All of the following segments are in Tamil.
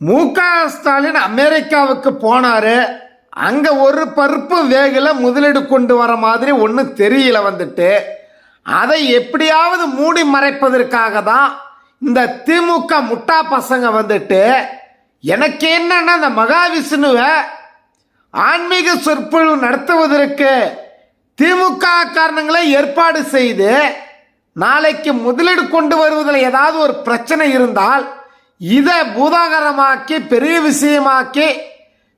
மு க ஸ்டாலின் அமெரிக்காவுக்கு போனாரு. அங்க ஒரு பருப்பு வேகல முதலீடு கொண்டு வர மாதிரி ஒன்றும் தெரியல வந்துட்டு. அதை எப்படியாவது மூடி மறைப்பதற்காக தான் இந்த திமுக முட்டா பசங்க வந்துட்டு எனக்கு என்னன்னா இந்த மகாவிஷ்ணுவை ஆன்மீக சொற்பொழிவு நடத்துவதற்கு திமுக காரணங்களை ஏற்பாடு செய்து நாளைக்கு முதலீடு கொண்டு வருவதில் ஏதாவது ஒரு பிரச்சனை இருந்தால் இதை பூதாகரமாக்கி பெரிய விஷயமாக்கி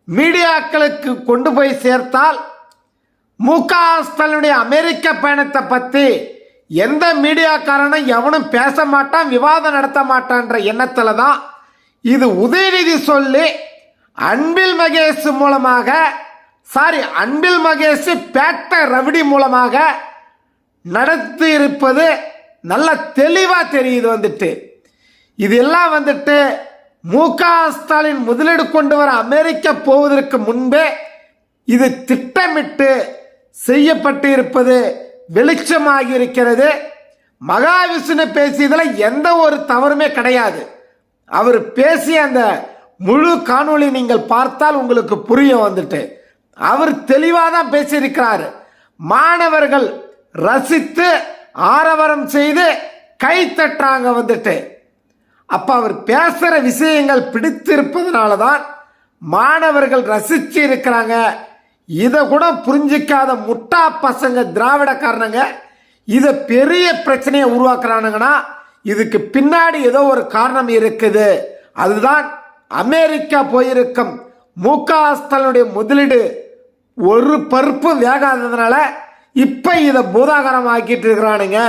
மீடியாக்களுக்கு கொண்டு போய் சேர்த்தால் மு க ஸ்டாலினுடைய அமெரிக்க பயணத்தை பற்றி எந்த மீடியாக்காரனும் எவனும் பேச மாட்டான் விவாதம் நடத்த மாட்டான்ற எண்ணத்தில் தான் இது உதயநிதி சொல்லி அன்பில் மகேஷ் மூலமாக சாரி அன்பில் மகேஷ் பேட்ட ரவிடி மூலமாக நடத்தி இருப்பது நல்ல தெளிவாக தெரியுது வந்துட்டு. இது எல்லாம் வந்துட்டு மு க ஸ்டாலின் முதலீடு கொண்டு வர அமெரிக்கா போவதற்கு முன்பே இது திட்டமிட்டு செய்யப்பட்டு இருப்பது வெளிச்சமாகி இருக்கிறது மகாவிஷ்ணு பேசியதில் எந்த ஒரு தவறுமே கிடையாது. அவர் பேசிய அந்த முழு காணொளி நீங்கள் பார்த்தால் உங்களுக்கு புரியும் வந்துட்டு. அவர் தெளிவாக தான் பேசியிருக்கிறார். மாணவர்கள் ரசித்து ஆரவரம் செய்து கை தட்டுறாங்க வந்துட்டு. அப்போ அவர் பேசுகிற விஷயங்கள் பிடித்திருப்பதனால தான் மாணவர்கள் ரசிச்சு இருக்கிறாங்க. இதை கூட புரிஞ்சிக்காத முட்டா பசங்க திராவிடக்காரனுங்க இதை பெரிய பிரச்சனையை உருவாக்குறானுங்கன்னா இதுக்கு பின்னாடி ஏதோ ஒரு காரணம் இருக்குது. அதுதான் அமெரிக்கா போயிருக்கும். மு க ஸ்டாலினுடைய முதலீடு ஒரு பருப்பு வேகாததுனால இப்போ இதை பூதாகரம் ஆக்கிட்டு இருக்கிறானுங்க.